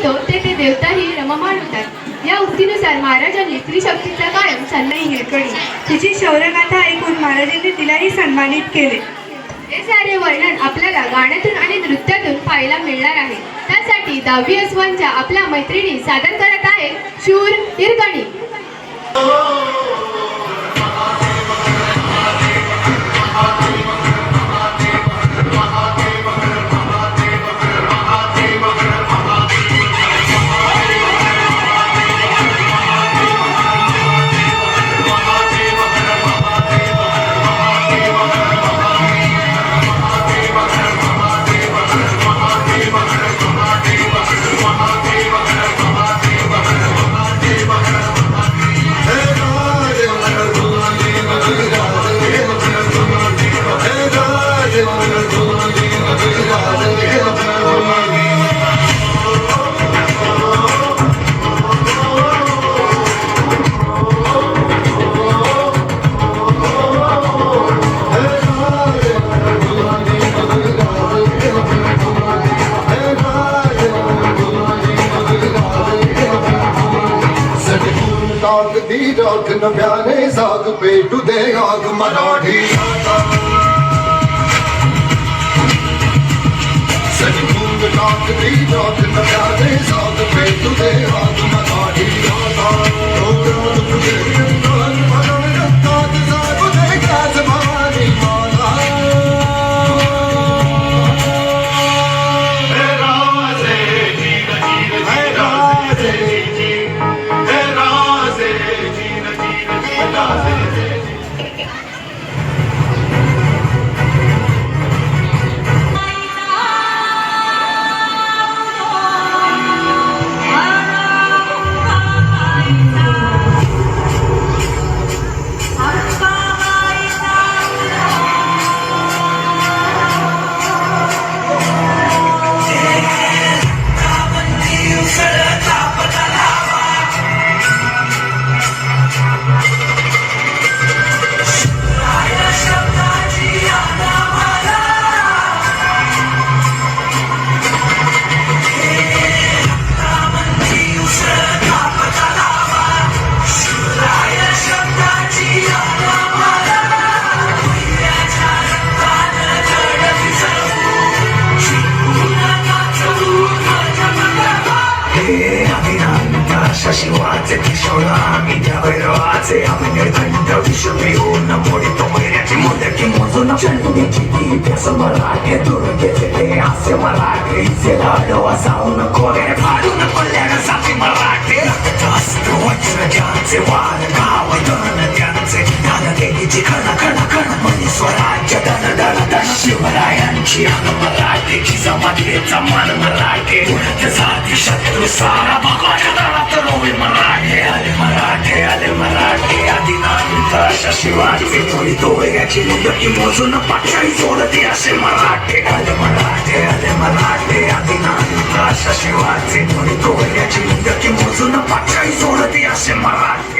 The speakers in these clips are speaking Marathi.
उठतो ते देवताही रममाण होतात या उक्तीनुसार महाराजांनी स्त्रीशक्तीचा कायम सन्मान हिरकणी तिची शौर्यगाथा ऐकून महाराजांनी तिलाही सन्मानित केले. हे सारे वर्णन आपल्याला गाण्यातून आणि नृत्यातून पाहायला मिळणार आहे. त्यासाठी दहावी अस्वांच्या आपल्या मैत्रिणी सादर करत आहे शूर हिरकणी. ਰਾਗ ਦੀ ਰਾਗ ਨਵਿਆਨੇ ਸਾਗ ਪੇਟੂ ਦੇ ਆਗ ਮਰਾਠੀ। ਸਜੂ ਰਾਗ ਦੀ ਰਾਗ ਨਵਿਆਨੇ Ti sciolami di avere razze A venire trenta di sciolmi una Morito mere ti muore che mozo Na čelnu neći ti pjesa marake Duro djece te ase marake Izjedano a sa una kore Paru na kolena sa ti marake Nakata se dovoće na djance Vane kao i dorne djance त्यांचे धन देवीची खण खण खण मनी स्वराज्य धन धन धन शिवरायांची अन मराठीची समाधीचा मन मराठे उडत जाती शत्रू सारा भगवाच्या दरात रोवे मराठे आले मराठे आले मराठे आधी नांत शिवाजी थोडी तोळ्याची मुदकी मोजून पाठशाही सोडते असे मराठे आले मराठे आले मराठे आधी नांत शिवाजी थोडी तोळ्याची मुदकी मोजून पाठशाही सोडते असे मराठे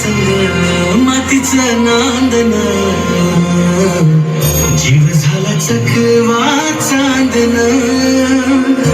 संग मातीचं नांदन. जीव झाला चकवा चांदन.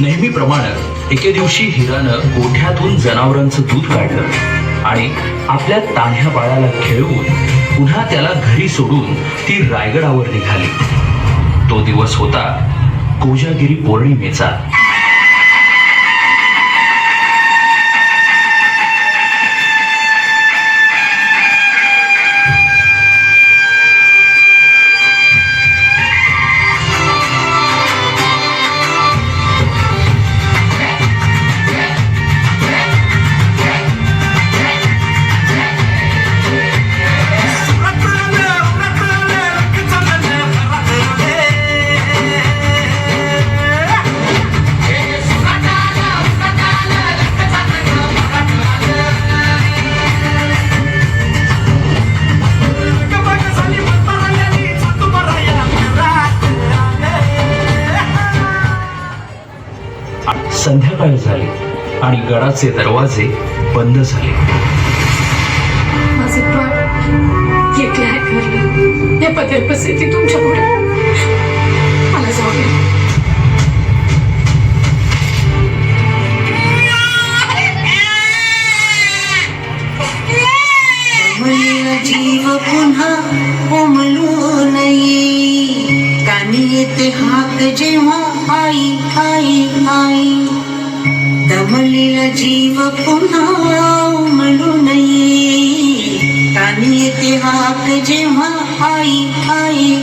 नेहमीप्रमाणे एके दिवशी हिरानं गोठ्यातून जनावरांचं दूध काढलं आणि आपल्या तान्ह्या बाळाला खेळवून पुन्हा त्याला घरी सोडून ती रायगडावर निघाली. तो दिवस होता कोजागिरी पौर्णिमेचा. आणि गडाचे दरवाजे बंद झाले. माझं बाळ एकलं आहे घरलं. हे पदर बसायची तुमच्यापुढे मला जाऊ दे. मला जीव पुन्हा उमलू नये. कानी येते हाक जेव्हा आई आई आई. दमलेला जीव पुन्हा म्हणू नये. कानी येते हाक जेव्हा आई आई.